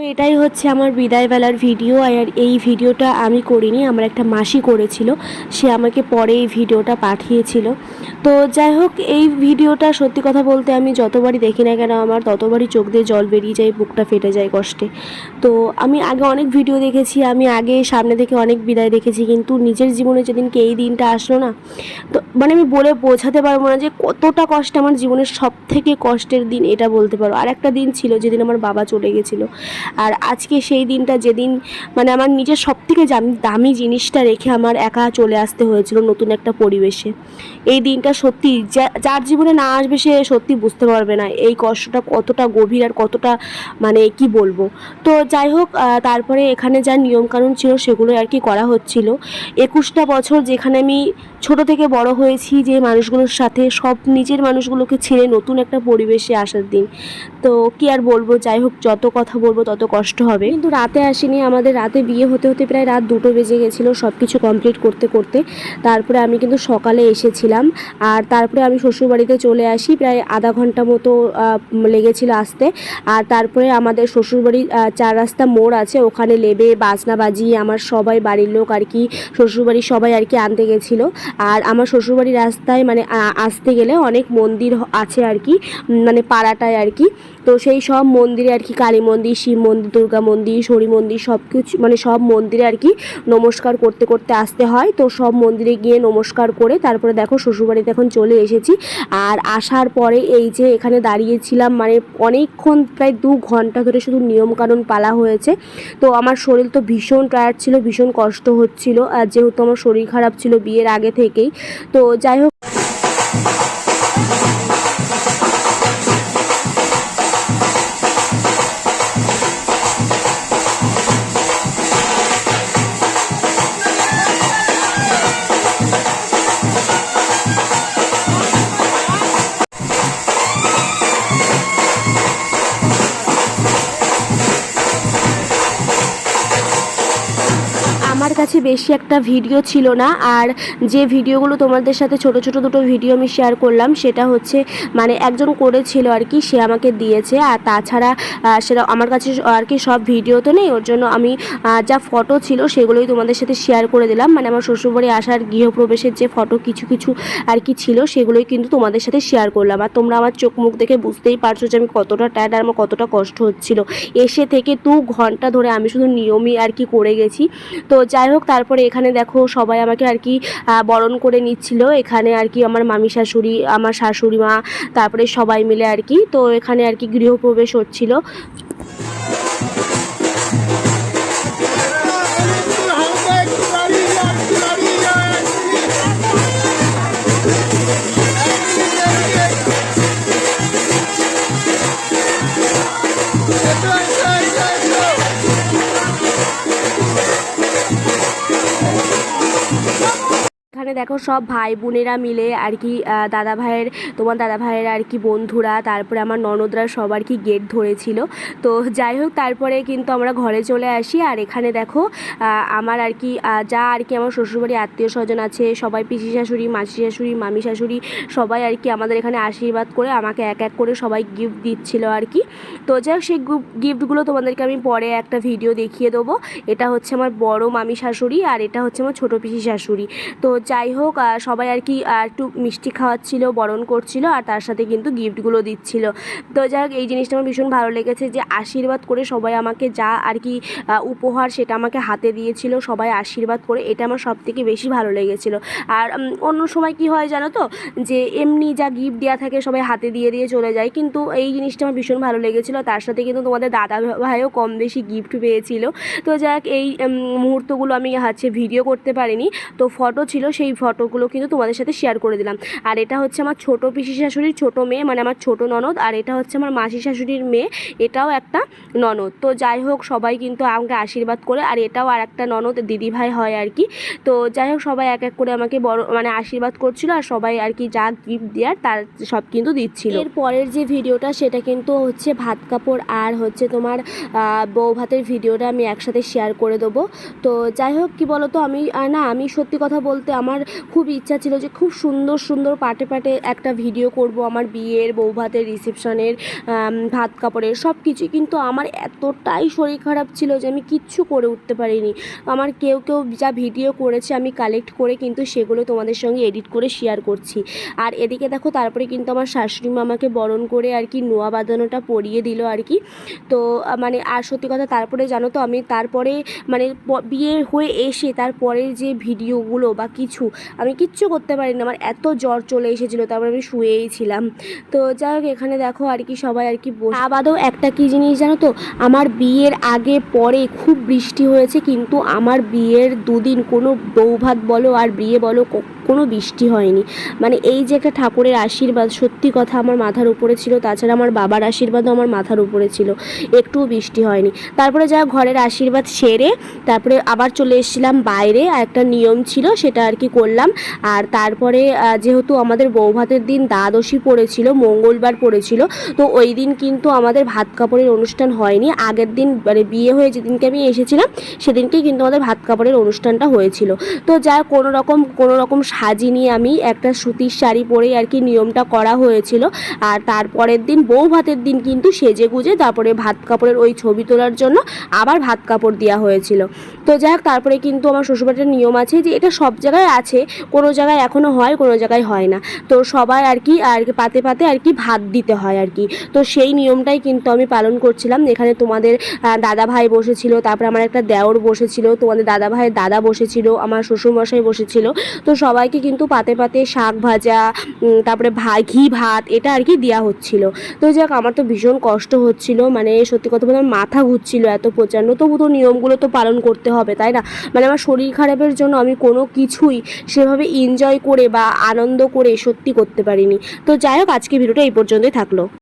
তো এটাই হচ্ছে আমার বিদায়বেলার ভিডিও আর এই ভিডিওটা আমি করিনি, আমার একটা মাসি করেছিল, সে আমাকে পরে এই ভিডিওটা পাঠিয়েছিল। তো যাই হোক, এই ভিডিওটা সত্যি কথা বলতে আমি যতবারই দেখি না কেন আমার ততবারই চোখ দিয়ে জল বেরিয়ে যায়, বুকটা ফেটে যায় কষ্টে। তো আমি আগে অনেক ভিডিও দেখেছি, আমি আগে সামনে থেকে অনেক বিদায় দেখেছি, কিন্তু নিজের জীবনে যেদিনকে এই দিনটা আসলো না, তো মানে আমি বলে বোঝাতে পারব না যে কতটা কষ্ট আমার জীবনের সব থেকে কষ্টের দিন এটা বলতে পারো। আর একটা দিন ছিল যেদিন আমার বাবা চলে গেছিল। আর আজকে সেই দিনটা যেদিন মানে আমার নিজের সব থেকে দামি জিনিসটা রেখে আমার একা চলে আসতে হয়েছিল নতুন একটা পরিবেশে। এই দিনটা সত্যি যার জীবনে না আসবে সে সত্যি বুঝতে পারবে না এই কষ্টটা কতটা গভীর আর কতটা মানে কি বলব। তো যাই হোক তারপরে এখানে যা নিয়মকানুন ছিল সেগুলো আর কি করা হচ্ছিল। একুশটা বছর যেখানে আমি ছোট থেকে বড় হয়েছি যে মানুষগুলোর সাথে, সব নিজের মানুষগুলোকে ছেড়ে নতুন একটা পরিবেশে আসার দিন। তো কি আর বলব, যাই হোক, যত কথা বলব তত কষ্ট হবে। কিন্তু রাতে আসিনি, আমাদের রাতে বিয়ে হতে হতে প্রায় রাত দুটো বেজে গেছিল সব কিছু কমপ্লিট করতে করতে। তারপরে আমি কিন্তু সকালে এসেছিলাম, আর তারপরে আমি শ্বশুরবাড়িতে চলে আসি, প্রায় আধা ঘণ্টা মতো লেগেছিল আসতে। আর তারপরে আমাদের শ্বশুরবাড়ির চার রাস্তা মোড় আছে, ওখানে লেবে, বাজনা বাজিয়ে আমার সবাই বাড়ির লোক আর কি, শ্বশুরবাড়ির সবাই আর কি আনতে গেছিল। আর আমার শ্বশুরবাড়ির রাস্তায় মানে আসতে গেলে অনেক মন্দির আছে আর কি মানে পাড়াটায় আর কি। তো সেই সব মন্দিরে আর কি, কালী মন্দির, শিব মন্দির, দুর্গা মন্দির শনি মন্দির সব কিছু মানে সব মন্দিরে আর কি নমস্কার করতে করতে আসতে হয়। তো সব মন্দিরে গিয়ে নমস্কার করে তারপরে দেখো শ্বশুরবাড়িতে এখন চলে এসেছি। আর আসার পরে এই যে এখানে দাঁড়িয়েছিলাম মানে অনেকক্ষণ, প্রায় দু ঘণ্টা ধরে শুধু নিয়মকানুন পালা হয়েছে। তো আমার শরীর তো ভীষণ টায়ার্ড ছিল, ভীষণ কষ্ট হচ্ছিল। আর যেহেতু আমার শরীর খারাপ ছিল বিয়ের আগে থেকেই। তো যাই হোক কাছে বেশি একটা ভিডিও ছিল না। আর যে ভিডিওগুলো তোমাদের সাথে ছোট ছোট দুটো ভিডিও আমি শেয়ার করলাম, সেটা হচ্ছে মানে একজন করেছিল আর কি, সে আমাকে দিয়েছে। আর তাছাড়া সেটা আমার কাছে আর কি সব ভিডিও তো নেই, ওর জন্য আমি যা ফটো ছিল সেগুলোই তোমাদের সাথে শেয়ার করে দিলাম। মানে আমার শ্বশুরবাড়ি আসার গৃহপ্রবেশের যে ফটো কিছু কিছু আর কি ছিল, সেগুলোই কিন্তু তোমাদের সাথে শেয়ার করলাম। আর তোমরা আমার চোখ মুখ দেখে বুঝতেই পারছ যে আমি কতটা টায়ার্ড আর আমার কতটা কষ্ট হচ্ছিল। এসে থেকে দু ঘণ্টা ধরে আমি শুধু নিয়মই আর কি করে গেছি। তো যাই হোক তারপরে এখানে দেখো সবাই আমাকে আর কি বরণ করে নিচ্ছিল। এখানে আর কি আমার মামি শাশুড়ি, আমার শাশুড়ি মা, তারপরে সবাই মিলে আর কি। তো এখানে আর কি গৃহপ্রবেশ হচ্ছিল। এখানে দেখো সব ভাই বোনেরা মিলে আর কি দাদা ভাইয়ের, তোমার দাদা ভাইয়ের আর কি বন্ধুরা, তারপরে আমার ননদরা সব আর কি গেট ধরেছিল। তো যাই হোক, তারপরে কিন্তু আমরা ঘরে চলে আসি আর এখানে দেখো আমার আর কি যা আর কি আমার শ্বশুরবাড়ি আত্মীয় স্বজন আছে, সবাই পিসি শাশুড়ি, মাসি শাশুড়ি, মামি শাশুড়ি, সবাই আর কি আমাদের এখানে আশীর্বাদ করে আমাকে এক এক করে সবাই গিফট দিচ্ছিল আর কি। তো যাই হোক, সেই গিফটগুলো তোমাদেরকে আমি পরে একটা ভিডিও দেখিয়ে দেবো। এটা হচ্ছে আমার বড় মামি শাশুড়ি আর এটা হচ্ছে আমার ছোটো পিসি শাশুড়ি। তো যাই হোক সবাই আর কি একটু মিষ্টি খাওয়াচ্ছিল, বরণ করছিল আর তার সাথে কিন্তু গিফটগুলো দিচ্ছিল। তো যাই হোক, এই জিনিসটা আমার ভীষণ ভালো লেগেছে যে আশীর্বাদ করে সবাই আমাকে যা আর কি উপহার সেটা আমাকে হাতে দিয়েছিল, সবাই আশীর্বাদ করে এটা আমার সব থেকে বেশি ভালো লেগেছিল। আর অন্য সময় কি হয় জানো তো, যে এমনি যা গিফট দেওয়া থাকে সবাই হাতে দিয়ে দিয়ে চলে যায়, কিন্তু এই জিনিসটা আমার ভীষণ ভালো লেগেছিল। তার সাথে কিন্তু তোমাদের দাদা ভাইও কম বেশি গিফট পেয়েছিল। তো যাক এই মুহূর্তগুলো আমি হচ্ছে ভিডিও করতে পারিনি। তো ফটো ছিল সেই ফটোগুলো কিন্তু তোমাদের সাথে শেয়ার করে দিলাম। আর এটা হচ্ছে আমার ছোট পিসি শাশুড়ির ছোট মেয়ে মানে আমার ছোট ননদ, আর এটা হচ্ছে আমার মাসি শাশুড়ির মেয়ে, এটাও একটা ননদ। তো যাই হোক, সবাই কিন্তু আমাকে আশীর্বাদ করে, আর এটাও আর একটা ননদ দিদি ভাই হয় আর কি। তো যাই হোক, সবাই এক এক করে আমাকে বড় মানে আশীর্বাদ করছিল, আর সবাই আর কি যা গিফট দেওয়ার তার সব কিন্তু দিচ্ছিল। এর পরের যে ভিডিওটা, সেটা কিন্তু হচ্ছে ভাত কাপড়, আর হচ্ছে তোমার বউ ভাতের ভিডিওটা আমি একসাথে শেয়ার করে দেবো। তো যাই হোক, কি বলতো, আমি না, আমি সত্যি কথা বলতে আমার আমার খুব ইচ্ছা ছিল যে খুব সুন্দর সুন্দর পাটে পাটে একটা ভিডিও করব আমার বিয়ের বউ ভাতের রিসেপশনের ভাত কাপড়ের সব কিছুই কিন্তু আমার এতটাই শরীর খারাপ ছিল যে আমি কিচ্ছু করে উঠতে পারিনি। আমার কেউ কেউ যা ভিডিও করেছে আমি কালেক্ট করে কিন্তু সেগুলো তোমাদের সঙ্গে এডিট করে শেয়ার করছি। আর এদিকে দেখো, তারপরে কিন্তু আমার শাশুড়ি মা আমাকে বরণ করে আর কি নোয়া বাঁধানোটা পরিয়ে দিল আর কি। তো মানে আর সত্যি কথা তারপরে জানো তো আমি তারপরে মানে বিয়ে হয়ে এসে তারপরে যে ভিডিওগুলো বা কিছু আমি কিচ্ছু করতে পারিনি। আমার এত জ্বর চলে এসেছিল, তারপর আমি শুয়েই ছিলাম। তো যাই হোক, এখানে দেখো আর কি সবাই আর কি বসে আবাদও একটা কী জিনিস জানো তো? আমার বিয়ের আগে পরে খুব বৃষ্টি হয়েছে, কিন্তু আমার বিয়ের দুদিন কোনো বৌভাত বলো আর বিয়ে বলো কোনো বৃষ্টি হয়নি। মানে এই যে একটা ঠাকুরের আশীর্বাদ সত্যি কথা আমার মাথার উপরে ছিল, তাছাড়া আমার বাবার আশীর্বাদও আমার মাথার উপরে ছিল। একটুও বৃষ্টি হয়নি। তারপরে যা ঘরের আশীর্বাদ সেরে, তারপরে আবার চলে এসেছিলাম বাইরে একটা নিয়ম ছিল, সেটা আর কি করলাম। আর তারপরে যেহেতু আমাদের বৌভাতের দিন দ্বাদশী পড়েছিল, মঙ্গলবার পড়েছিল, তো ওই দিন কিন্তু আমাদের ভাত কাপড়ের অনুষ্ঠান হয়নি। আগের দিন মানে বিয়ে হয়ে যেদিনকে আমি এসেছিলাম, সেদিনকেই কিন্তু আমাদের ভাত কাপড়ের অনুষ্ঠানটা হয়েছিল। তো যা কোনো রকম কোনো রকম সাজি নিয়ে আমি একটা সুতির শাড়ি পরে আর কি নিয়মটা করা হয়েছিল। আর তারপরের দিন বউ ভাতের দিন কিন্তু সেজে গুজে তারপরে ভাত কাপড়ের ওই ছবি তোলার জন্য আবার ভাত কাপড় দেওয়া হয়েছিল। তো যাই হোক, তারপরে কিন্তু আমার শ্বশুরবাড়ির নিয়ম আছে যে এটা সব জায়গায় আছে, কোনো জায়গায় এখনও হয়, কোনো জায়গায় হয় না। তো সবাই আর কি আর কি পাতে পাতে আর কি ভাত দিতে হয় আর কি। তো সেই নিয়মটাই কিন্তু আমি পালন করছিলাম। এখানে তোমাদের দাদা ভাই বসেছিল, তারপরে আমার একটা দেওর বসেছিল, তোমাদের দাদা ভাইয়ের দাদা বসেছিল, আমার শ্বশুরমশাই বসেছিল। তো সবাইকে কিন্তু পাতে পাতে শাক ভাজা তারপরে ভা ঘি, ভাত, এটা আর কি দেওয়া হচ্ছিল। তো যাক, আমার তো ভীষণ কষ্ট হচ্ছিল। মানে সত্যি কথা বলতে মাথা ঘুরছিল এত প্রচণ্ড। তবু তো নিয়মগুলো তো পালন করতে হবে, তাই না? মানে আমার শরীর খারাপের জন্য আমি কোনো কিছুই সেভাবে এনজয় করে বা আনন্দ করে সত্যি করতে পারিনি। তো যাই হোক, আজকে ভিডিওটা এই পর্যন্তই থাকল।